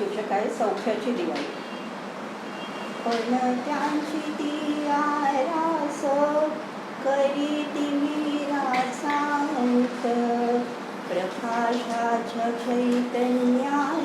शीर्षक आहे सौख्याची दिवाळी. पण त्यांची ती आरास करी ती मीरा सांगत प्रकाशाच्या चैतन्या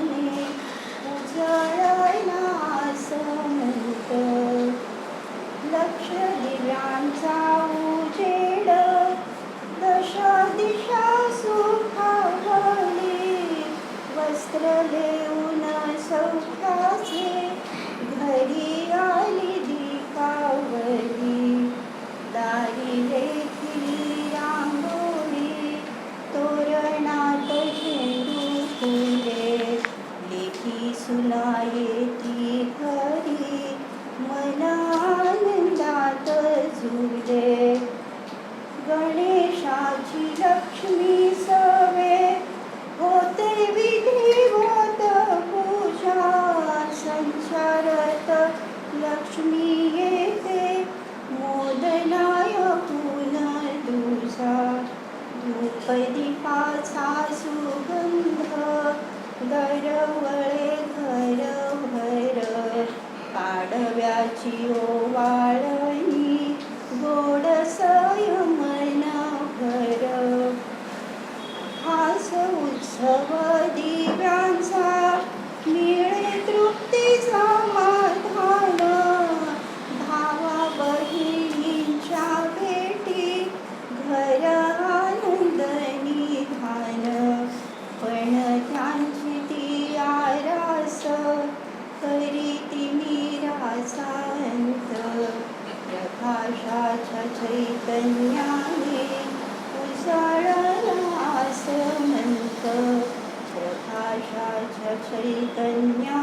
लक्ष्मी येते. मोदनाय पुनर्दुजा धूपदीपाचा सुगंध. दरवळे घरभर पाडव्याची ओवाळणी. गोड संयमन भर हास उत्सव दिव्यांचा बहिणींच्या भेटी घर आनंद निधान पण त्यांची ती आरास करी ती निरासांत प्रकाशाच्या चैतन्याने उजाळलास म्हणत प्रकाशाच्या चैतन्य